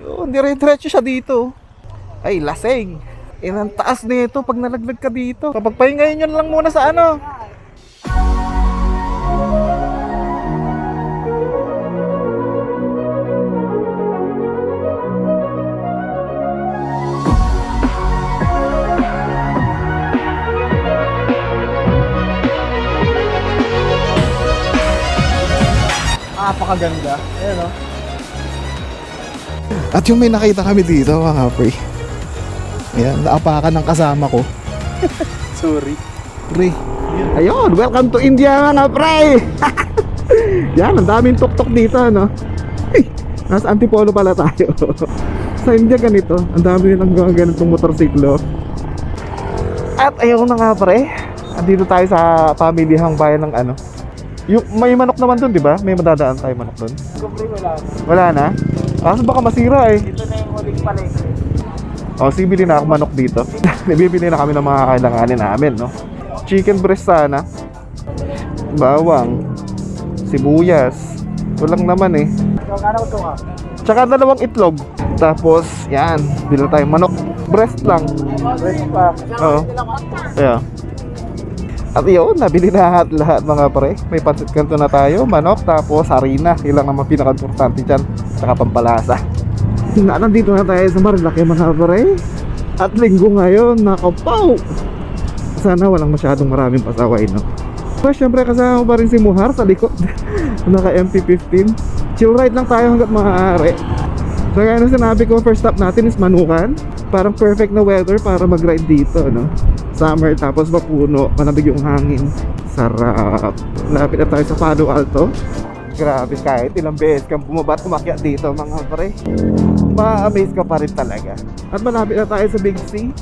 Yun, dire-diretso siya dito. Ay, lasing. Inang taas nito pag nalaglag ka dito. Kapag pahingayin yun lang muna sa ano. Napakaganda. Ayan o. At yung may nakita kami dito mga pre. Ayan, naapakan ng kasama ko. Sorry. Pre. Ayun, welcome to India mga pre! Yan, ang daming tuktok dito, no? Ay, nasa Antipolo pala tayo. Sa India ganito, ang dami nilang ganitong motorsiklo. At ayun na nga pre, andito tayo sa pamilihang bayan ng ano. Yung, may manok naman dun, di ba? May madadaan tayo manok dun. Wala. Wala na? Kaso baka masira eh. Ito na yung huling palengke. O, sige, bili na ako manok dito. Bibili na kami ng mga kailanganin namin, no? Chicken breast sana. Bawang. Sibuyas. Walang naman eh. Nga ito ka. Tsaka dalawang itlog. Tapos, yan. Bili na tayo manok. Breast lang. Fresh pa. Oo. Kaya. At yun, nabili na lahat, lahat mga pre. May pancit kanto na tayo, manok, tapos harina. Ilang naman pinaka-importante dyan. Tsaka pampalasa. Na, nandito na tayo sa Marilaki mga pre. At linggo ngayon, nakapaw! Sana walang masyadong maraming pasaway, no? Pero syempre kasama pa rin si Muhar sa likod. Naka MP15. Chill ride lang tayo hanggat maaari. So kaya nung sinabi ko, first stop natin is Manukan. Parang perfect na weather para mag-ride dito, no? Summer, tapos mapuno, manabig yung hangin. Sarap. Lapit na tayo sa Palo Alto. Grabe, kahit ilang beses kang bumaba at umakyat dito, mga pre. Ma-amaze ka pa rin talaga. At malapit na tayo sa Big C.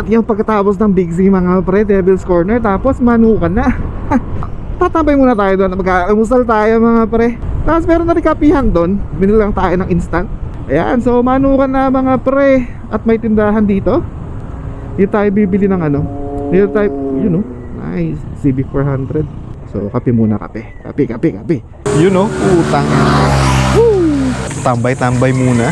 At yung pagkatapos ng Big Z mga pre, Devil's Corner, tapos manukan na. Tatambay muna tayo doon, magkakamusal tayo mga pre. Tapos meron na rin kapihan doon, binili lang tayo ng instant. Ayan, so manukan na mga pre. At may tindahan dito. Dito tayo bibili ng ano. Dito tayo, you know, nice, CB400. So kape muna kape. Kape, kape, kape. You know, utang. Tambay-tambay muna.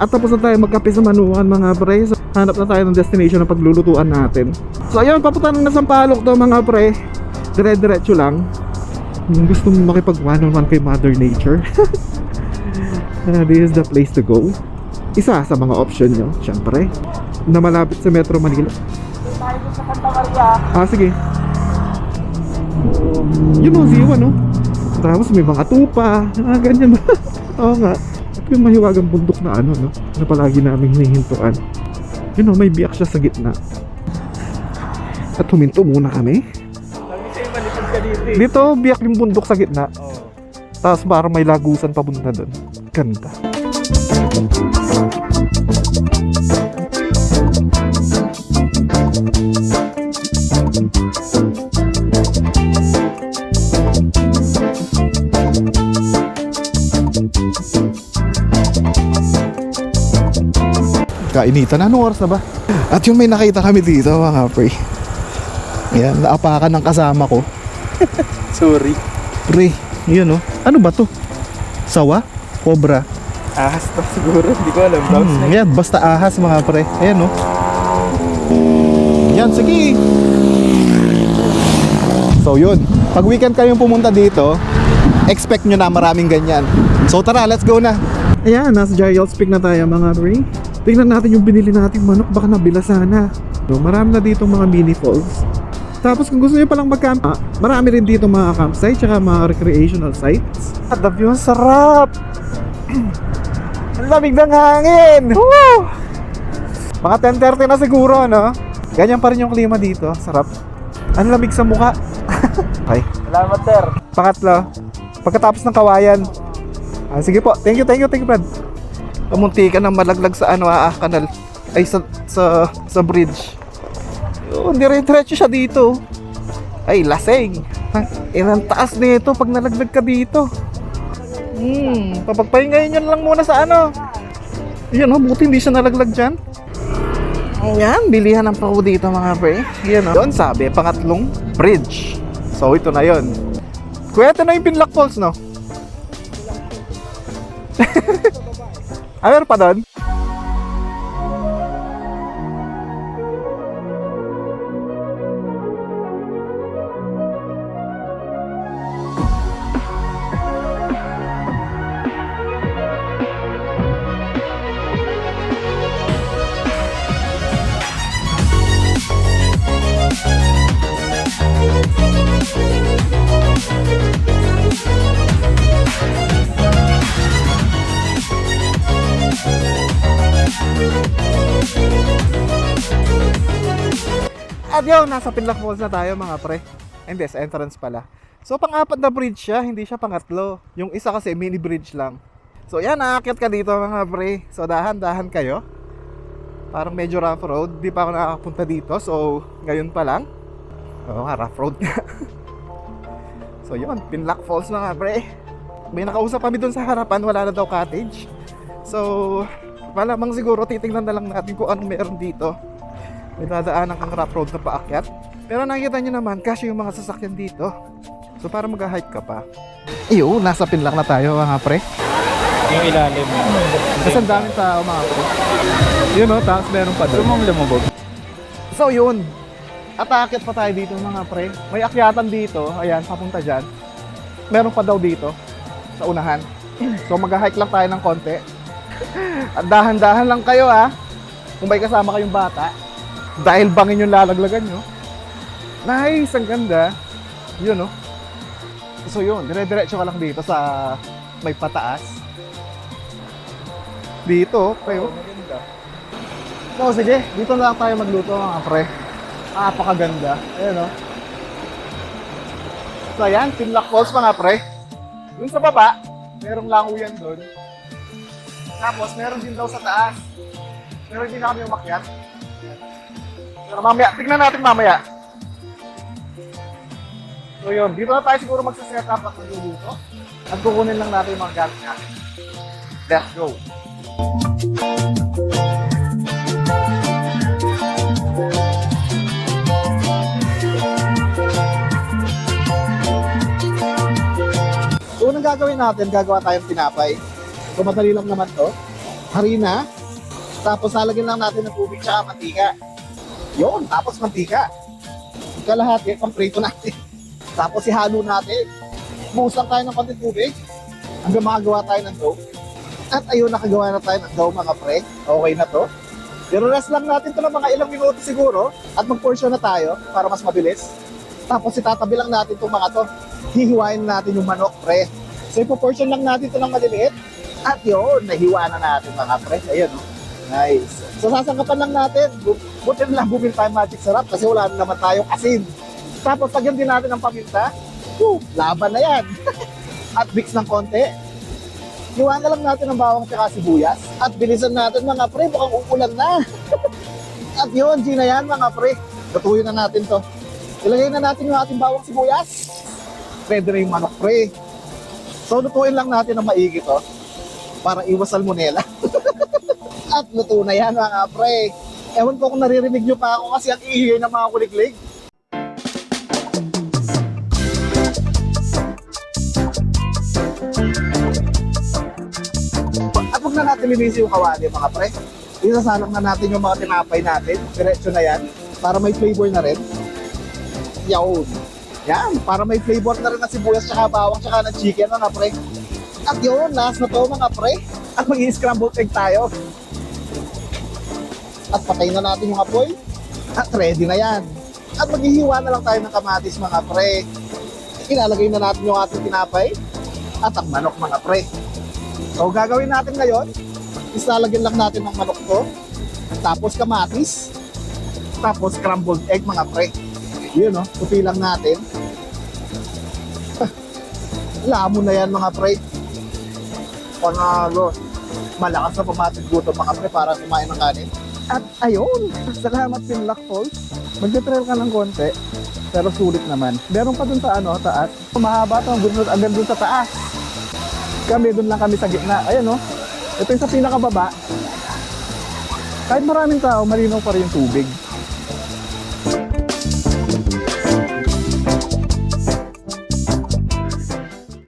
At tapos na tayo magkape sa Manukan mga pre. So, Hanap na tayo ng destination na paglulutuan natin. So ayun, papunta na sa Palok to mga pre. Dire-diretso lang. Kung gusto mo makipag one on one kay Mother Nature. Uh, This is the place to go. Isa sa mga option nyo, syempre Na malapit sa Metro Manila. Tayo sa Santa Maria. Ah, sige. Yun o, ziwa no Tapos may mga tupa. Ah, Ganyan Oo nga yung mahiwagang bundok na ano no? Na palagi namin hinihintuan. Yun o, may biyak siya sa gitna. At huminto muna kami. Dito biyak yung bundok sa gitna. Oo. Tapos parang may lagusan papunta doon Ganda Kainitan, anong oras na ba? At yung may nakita kami dito mga pre Ayan, naapakan ng kasama ko Sorry. Pre, yun oh. Ano ba to? Sawa? Cobra? Ahas to siguro. Hindi ko alam. Browse Hmm, yan, basta ahas mga pre. Ayan oh. Yan, sige. So yun, pag weekend kayong pumunta dito, expect nyo na maraming ganyan. So tara, let's go na. Ayan, nasa Giles Peak na tayo mga pre. Tingnan natin yung binili nating manok, baka nabila sana. So, marami na dito mga mini falls. Tapos kung gusto niyo palang mag-camp, ah, marami rin dito mga campsite tsaka mga recreational sites. At the view, ang sarap! ang lamig ng hangin! Woo! Mga 10.30 na siguro, no? Ganyan pa rin yung klima dito. Sarap. Ang lamig sa mukha. okay. Salamat, sir. Pangatlo, pagkatapos ng kawayan. Ah, sige po, thank you, thank you, thank you, Brad. Pamunti ka ng malaglag sa ano, ah, kanal. Ay, sa, sa, sa bridge. Yun, dire-diretso siya dito. Ay, lasing. Ha, Inang taas nito pag nalaglag ka dito. Hmm, papagpahingayin yun lang muna sa ano. Yan oh, buti hindi siya nalaglag dyan. Ayan, bilihan ng pako dito mga pre. Yan oh. Doon sabi, pangatlong bridge. So ito na yon. Kuya, ito na yung Pinlock Falls, no? Ah, meron pa? Yun, nasa Pinlock Falls na tayo mga pre. Hindi, sa entrance pala. So, pang-apat na bridge siya, hindi siya pangatlo. Yung isa kasi mini bridge lang. So, yan, naakyat ka dito mga pre. So, dahan-dahan kayo. Parang medyo rough road. Di pa ako nakakapunta dito. So, ngayon pa lang. Oo nga, rough road nga. so, yun, Pinlock Falls mga pre. May nakausap kami dun sa harapan, wala na daw cottage. So, malamang siguro titingnan na lang natin kung anong meron dito. May dadaanan kang rough road na paakyat. Pero nakikita nyo naman, kasi yung mga sasakyan dito. So para mag-hike ka pa. Iyo, nasa pinlock na tayo mga pre. Yung ilalim. Kasi ang daming tao mga pre. Yun o, tapos meron pa doon. Sumong lumubog. So yun, atakit pa tayo dito mga pre. May akyatan dito, ayan, papunta dyan. Meron pa daw dito, sa unahan. So mag-hike lang tayo ng konti. At dahan-dahan lang kayo ha. Kung may kasama kayong bata. Dahil bangin yung lalaglagan nyo. Nice, ang ganda. Yun no. So yun, dire-diretso ka lang dito sa may pataas. Dito, kayo. Maganda. So sige, dito na lang tayo magluto mga pre. Napakaganda. Ayan o. So ayan, Pinlock Falls mga pre. Dun sa baba, merong languyan doon. Tapos meron din daw sa taas. Pero hindi na kami umakyat. Pero mamaya, tignan natin mamaya. So yun, dito na tayo siguro magsaset up at magluluto. At kukunin lang natin yung mga gamit natin. Let's go! So, unang gagawin natin, gagawa tayong tinapay. So, madali lang naman to. Harina. Tapos, lalagyan lang natin ng tubig tsaka mantika. Yun, tapos mantika. Kalahati, pang prito natin. Tapos, ihalo natin. Buhos lang tayo ng konting tubig. Hanggang makagawa tayo ng dough. At ayun, nakagawa na tayo ng dough mga pre. Okay na to. Pero rest lang natin to ng mga ilang minuto siguro. At mag-portion na tayo para mas mabilis. Tapos itatabi lang natin itong mga to. Hihiwain natin yung manok, pre. So ipo-portion lang natin ito ng maliliit. At yun, nahiwa na natin mga pre. Ayun, oh. Nice. So sasangkapan lang natin. Bu- Buti na lang bumili tayo magic sarap kasi wala na naman tayong asin. Tapos lagyan din natin ng paminta. Whew, laban na yan. At mix ng konti. Hiwa na lang natin ng bawang tsaka sibuyas. At bilisan natin mga pre, mukhang uulan na. At yun, G na yan mga pre. Lutuin na natin to. Ilagay na natin yung ating bawang sibuyas. Pwede na yung manok pre. So lutuin lang natin ng maigi to. Para iwas salmonella. At luto na yan mga pre. Ewan ko kung naririnig nyo pa ako kasi ang ihihay ng mga kuliglig. At na natin linisin yung kawali mga pre. Isasalang na natin yung mga tinapay natin. Diretso na yan. Para may flavor na rin. Yawn. Yan. Para may flavor na rin ng sibuyas tsaka bawang tsaka ng chicken mga pre. At yun, last na to mga pre. At mag-i-scramble egg tayo. At patayin na natin yung apoy. At ready na yan. At maghihiwa na lang tayo ng kamatis mga pre. Ilalagay na natin yung ating tinapay. At ang manok mga pre. So gagawin natin ngayon, is lalagyan lang natin ng manok to. Tapos kamatis. Tapos scrambled egg mga pre. Yun no, tupi lang natin. Lamon na yan mga pre. Panalo. Malakas na pumatid gutom mga pre para kumain ng kanin. At ayun, salamat Pinlock Falls. Magte-trail ka ng konti, pero sulit naman. Meron pa dun sa ano, taas. Mahaba ito, dun- hanggang dun sa taas. Kami, dun lang kami sa gitna. Ayan o, ito yung sa pinakababa. Kahit maraming tao, malinaw pa rin yung tubig.